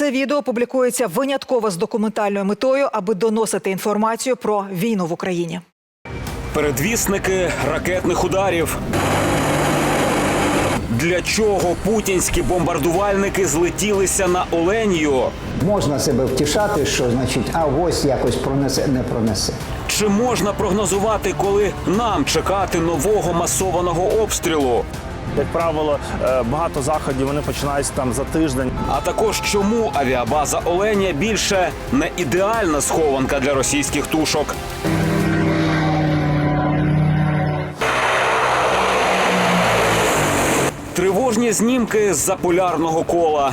Це відео публікується винятково з документальною метою, аби доносити інформацію про війну в Україні. Передвісники ракетних ударів. Для чого путінські бомбардувальники злетілися на Оленію? Можна себе втішати, що значить, а ось якось пронесе, не пронесе. Чи можна прогнозувати, коли нам чекати нового масованого обстрілу? Як правило, е, багато заходів вони починаються там за тиждень. А також чому авіабаза Оленя більше не ідеальна схованка для російських тушок? Тривожні знімки з-за полярного кола.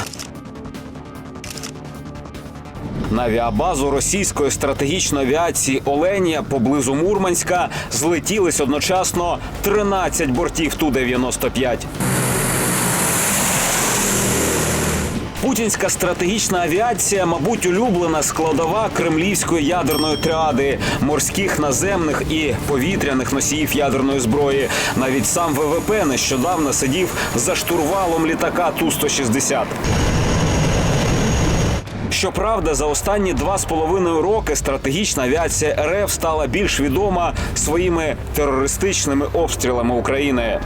На авіабазу російської стратегічної авіації Оленія поблизу Мурманська злетілись одночасно 13 бортів Ту-95. Путінська стратегічна авіація, мабуть, улюблена складова кремлівської ядерної тріади, морських, наземних і повітряних носіїв ядерної зброї. Навіть сам ВВП нещодавно сидів за штурвалом літака Ту-160. Щоправда, за останні два з половиною роки стратегічна авіація РФ стала більш відома своїми терористичними обстрілами України.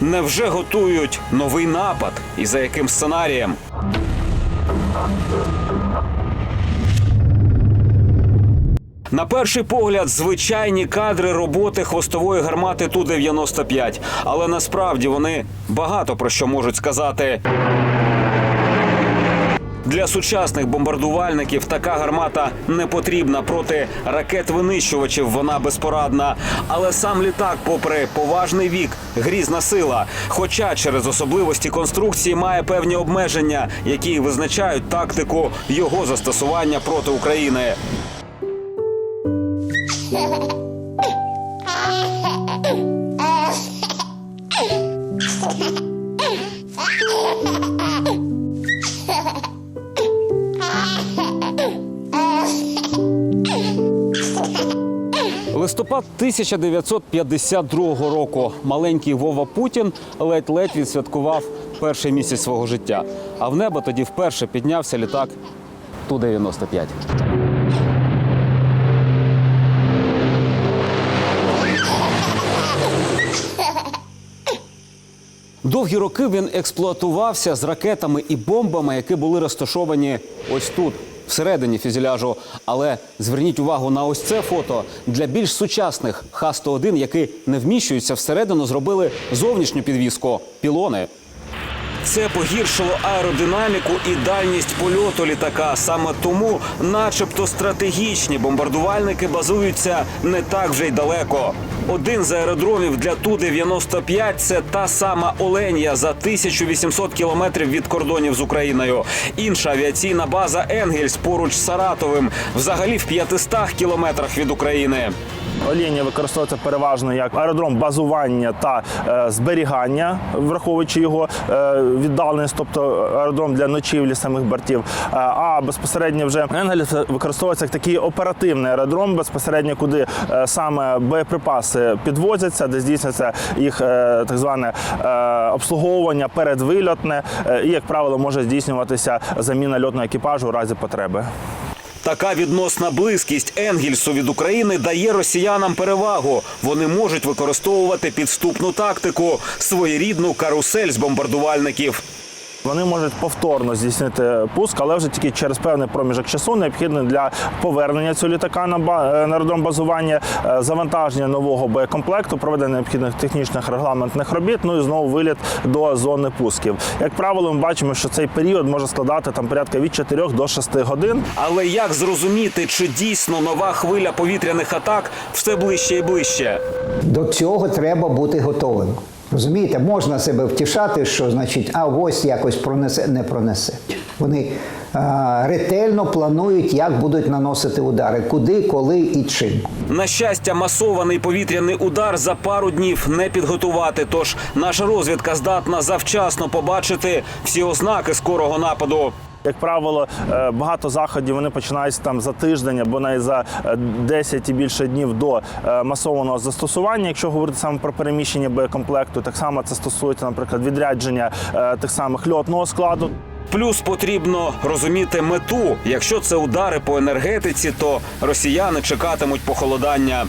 Невже готують новий напад? І за яким сценарієм? На перший погляд, звичайні кадри роботи хвостової гармати Ту-95. Але насправді вони багато про що можуть сказати. Для сучасних бомбардувальників така гармата не потрібна проти ракет-винищувачів. Вона безпорадна. Але сам літак, попри поважний вік, грізна сила. Хоча через особливості конструкції має певні обмеження, які визначають тактику його застосування проти України. Листопад 1952 року. Маленький Вова Путін ледь-ледь відсвяткував перший місяць свого життя. А в небо тоді вперше піднявся літак Ту-95. Довгі роки він експлуатувався з ракетами і бомбами, які були розташовані ось тут, всередині фюзеляжу. Але зверніть увагу на ось це фото для більш сучасних Х-101, які не вміщуються всередину, зробили зовнішню підвіску пілони. Це погіршило аеродинаміку і дальність польоту літака. Саме тому, начебто, стратегічні бомбардувальники базуються не так вже й далеко. Один з аеродромів для Ту-95 – це та сама Оленія за 1800 кілометрів від кордонів з Україною. Інша авіаційна база Енгельс поруч з Саратовим, взагалі в 500 кілометрах від України. Оління використовується переважно як аеродром базування та е, зберігання, враховуючи його е, віддаленість, тобто аеродром для ночівлі самих бортів. Е, а безпосередньо вже Енгельс використовується як такий оперативний аеродром, безпосередньо куди саме боєприпаси підвозяться, де здійснюється їх так зване обслуговування передвильотне, і як правило може здійснюватися заміна льотного екіпажу у разі потреби. Така відносна близькість Енгельсу від України дає росіянам перевагу. Вони можуть використовувати підступну тактику, своєрідну карусель з бомбардувальників. Вони можуть повторно здійснити пуск, але вже тільки через певний проміжок часу необхідний для повернення цього літака на аеродром базування, е, завантаження нового боєкомплекту, проведення необхідних технічних регламентних робіт. Ну і знову виліт до зони пусків. Як правило, ми бачимо, що цей період може складати там порядка від 4 до 6 годин. Але як зрозуміти, чи дійсно нова хвиля повітряних атак все ближче і ближче? До цього треба бути готовим. Розумієте, можна себе втішати, що значить, а ось якось пронесе, не пронесе. Вони а, ретельно планують, як будуть наносити удари, куди, коли і чим. На щастя, масований повітряний удар за пару днів не підготувати. Тож наша розвідка здатна завчасно побачити всі ознаки скорого нападу. Як правило, е, багато заходів вони починаються там за тиждень або навіть за е, 10 і більше днів до е, масованого застосування. Якщо говорити саме про переміщення боєкомплекту, так само це стосується, наприклад, відрядження е, тих самих льотного складу. Плюс потрібно розуміти мету. Якщо це удари по енергетиці, то росіяни чекатимуть похолодання.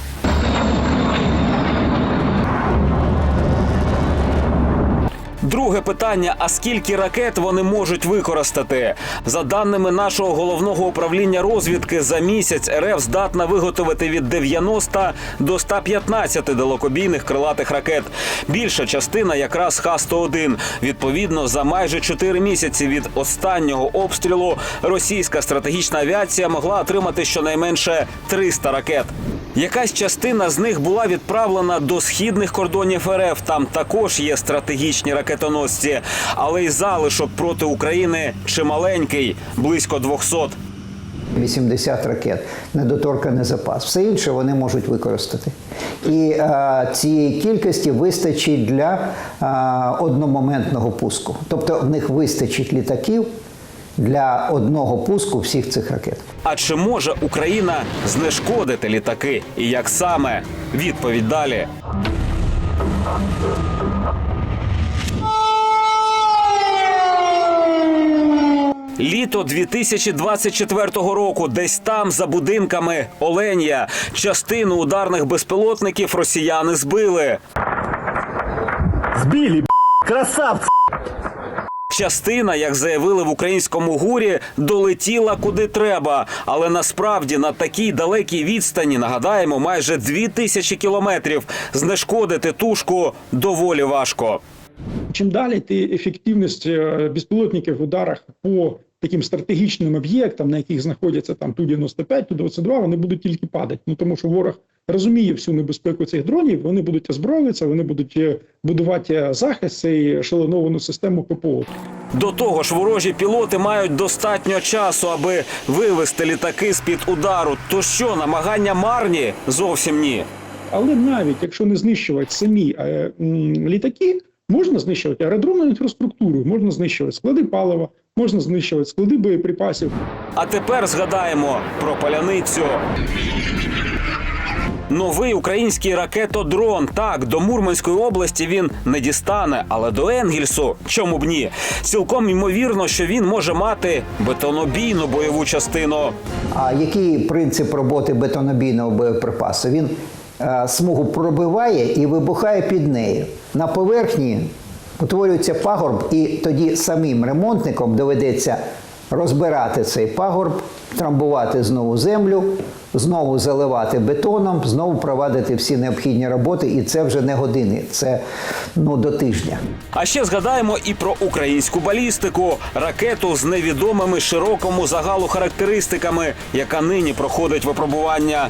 Друге питання: а скільки ракет вони можуть використати? За даними нашого головного управління розвідки, за місяць РФ здатна виготовити від 90 до 115 далекобійних крилатих ракет. Більша частина якраз Х-101. Відповідно, за майже 4 місяці від останнього обстрілу російська стратегічна авіація могла отримати щонайменше 300 ракет. Якась частина з них була відправлена до східних кордонів РФ. Там також є стратегічні ракетоносці, але й залишок проти України чималенький близько 200. 80 ракет, недоторканий запас. Все інше вони можуть використати. І е, цієї кількості вистачить для е, одномоментного пуску. Тобто в них вистачить літаків для одного пуску всіх цих ракет. А чи може Україна знешкодити літаки? І як саме? Відповідь далі. Літо 2024 року, десь там за будинками Оленя, частину ударних безпілотників росіяни збили. Збілі, красавці! Частина, як заявили в українському гурі, долетіла куди треба. Але насправді на такій далекій відстані, нагадаємо, майже дві тисячі кілометрів, знешкодити тушку доволі важко. Чим далі, ти ефективність е, безпілотників в ударах по таким стратегічним об'єктам, на яких знаходяться там Ту-95, Ту-22, вони будуть тільки падати. Ну тому що ворог розуміє всю небезпеку цих дронів, вони будуть озброюватися, вони будуть е, будувати захист і шаленовану систему ППО. До того ж, ворожі пілоти мають достатньо часу, аби вивести літаки з під удару. То що, намагання марні? Зовсім ні. Але навіть якщо не знищувати самі е, м, літаки, можна знищувати аеродромну інфраструктуру, можна знищувати склади палива, можна знищувати склади боєприпасів. А тепер згадаємо про паляницю. Новий український ракетодрон. Так, до Мурманської області він не дістане, але до Енгельсу чому б ні? Цілком ймовірно, що він може мати бетонобійну бойову частину. А який принцип роботи бетонобійного боєприпасу? Він е, смугу пробиває і вибухає під нею. На поверхні утворюється пагорб, і тоді самим ремонтникам доведеться розбирати цей пагорб, трамбувати знову землю, знову заливати бетоном, знову провадити всі необхідні роботи, і це вже не години, це ну, до тижня. А ще згадаємо і про українську балістику ракету з невідомими широкому загалу характеристиками, яка нині проходить випробування.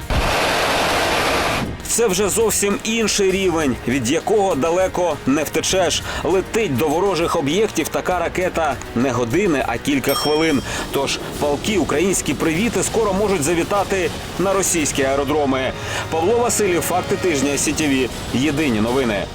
Це вже зовсім інший рівень, від якого далеко не втечеш. Летить до ворожих об'єктів така ракета не години, а кілька хвилин. Тож палки українські привіти скоро можуть завітати на російські аеродроми. Павло Василів, факти тижня СІТІВІ. Єдині новини.